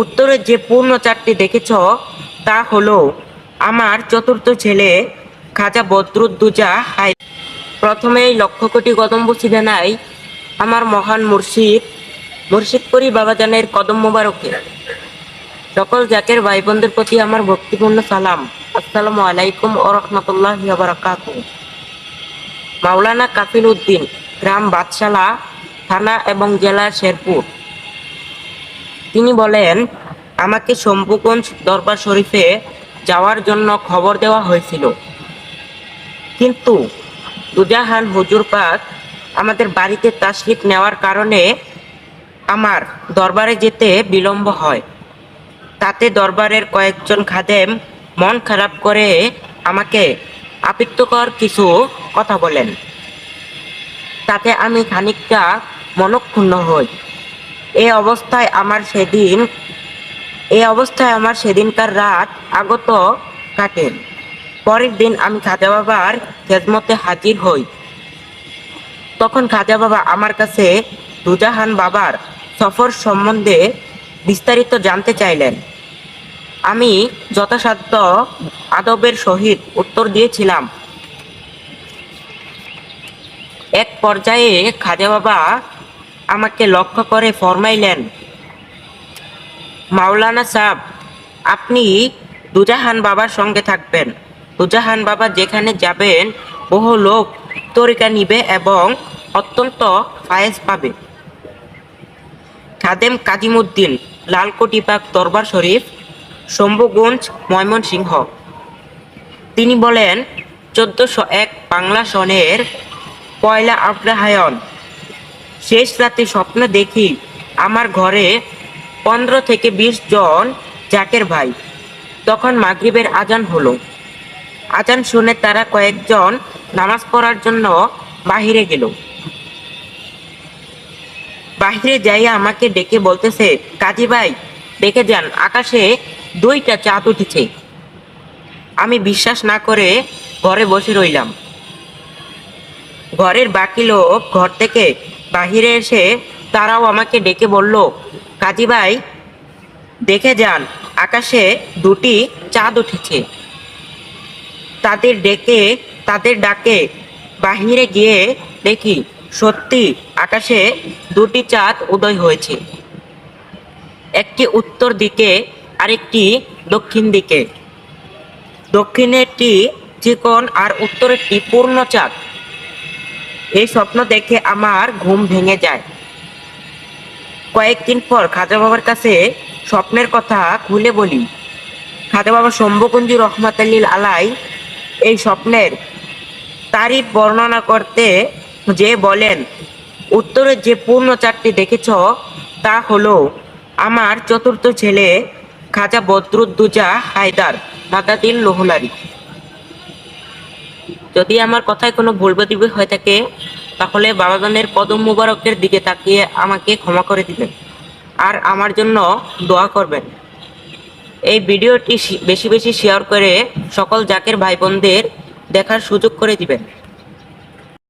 উত্তরে যে পূর্ণ চারটি দেখেছ, তা হলো আমার চতুর্থ ছেলে, খাজা বদরুদ্দুজা হাই। প্রথমেই লক্ষ কোটি কদম বসিদে নাই আমার মহান মুর্শিদ, মুর্শিদপুরি বাবাজানের কদম মোবারকে। সকল জাকের ভাই বোনদের প্রতি আমার ভক্তিপূর্ণ সালাম। আসসালামু আলাইকুম ও রহমতুল্লাহ বারাকাত মাওলানা কাফিল উদ্দিন, গ্রাম বাদশালা, থানা এবং জেলা শেরপুর। তিনি বলেন, আমাকে শম্ভুগঞ্জ দরবার শরীফে যাওয়ার জন্য খবর দেওয়া হয়েছিল। কিন্তু দুজাহান হুজুর পাক আমাদের বাড়িতে তাশরিফ নেওয়ার কারণে আমার দরবারে যেতে বিলম্ব হয়। তাতে দরবারের কয়েকজন খাদেম মন খারাপ করে আমাকে আপত্তিকর কিছু কথা বলেন। তাতে আমি খানিকটা মনক্ষুণ্ণ হই। এই অবস্থায় আমার সেদিন এই অবস্থায় আমার সেদিনকার রাত আগত কাটে। পরের দিন আমি খাজা বাবার খেদমতে হাজির হই। তখন খাজা বাবা আমার কাছে দুজাহান বাবার সফর সম্বন্ধে বিস্তারিত জানতে চাইলেন। আমি যথাসাধ্য আদবের সহিত উত্তর দিয়েছিলাম। এক পর্যায়ে খাজা বাবা আমাকে লক্ষ্য করে ফরমাইলেন, মাওলানা সাহেব, আপনি দুজাহান বাবার সঙ্গে থাকবেন। দুজাহান বাবা যেখানে যাবেন, বহু লোক তরিকা নিবে এবং অত্যন্ত ফায়েজ পাবে। খাদেম কাজিমুদ্দিন লালকোটিবাগ দরবার শরীফ, শম্ভুগঞ্জ, ময়মনসিংহ। তিনি বলেন, চোদ্দশো এক বাংলা সনের পয়লা আগ্রাহায়ন শেষ রাতে স্বপ্ন দেখি আমার ঘরে পনেরো থেকে বিশ জন জাকের ভাই। তখন মাগরিবের আজান হলো। আজান শুনে তারা কয়েকজন নামাজ পড়ার জন্য বাহিরে গেল। বাহিরে যাইয়া আমাকে ডেকে বলতেছে, কাজী ভাই, দেখে যান, আকাশে দুইটা চাঁদ উঠেছে। আমি বিশ্বাস না করে ঘরে বসে রইলাম। ঘরের বাকি লোক ঘর থেকে বাহিরে এসে তারাও আমাকে ডেকে বলল, কাজী ভাই, দেখে যান, আকাশে দুটি চাঁদ উঠেছে। তাদের ডেকে, তাদের ডাকে বাহিরে গিয়ে দেখি সত্যি আকাশে দুটি চাঁদ উদয় হয়েছে। একটি উত্তর দিকে, আরেকটি দক্ষিণ দিকে। দক্ষিণেরটি চিকন আর উত্তরেরটি পূর্ণ চাঁদ। এই স্বপ্ন দেখে আমার ঘুম ভেঙে যায়। কয়েকদিন পর খাজা বাবার কাছে স্বপ্নের কথা খুলে বলি, খাজা বাবা রহমাত আলাই এই স্বপ্নের তারিফ বর্ণনা করতে যে বলেন উত্তরে যে পূর্ণ চারটি দেখেছ, তা হলো আমার চতুর্থ ছেলে খাজা বদরুদ্দুজা হায়দার মাদাদিল লোহলারি। যদি আমার কথায় কোনো ভুল ত্রুটি হয়ে থাকে, তাহলে বাবাগণের পদম মুবারকের দিকে তাকিয়ে আমাকে ক্ষমা করে দিবেন আর আমার জন্য দোয়া করবেন। এই ভিডিওটি বেশি বেশি শেয়ার করে সকল জাকের ভাই বোনদের দেখার সুযোগ করে দিবেন।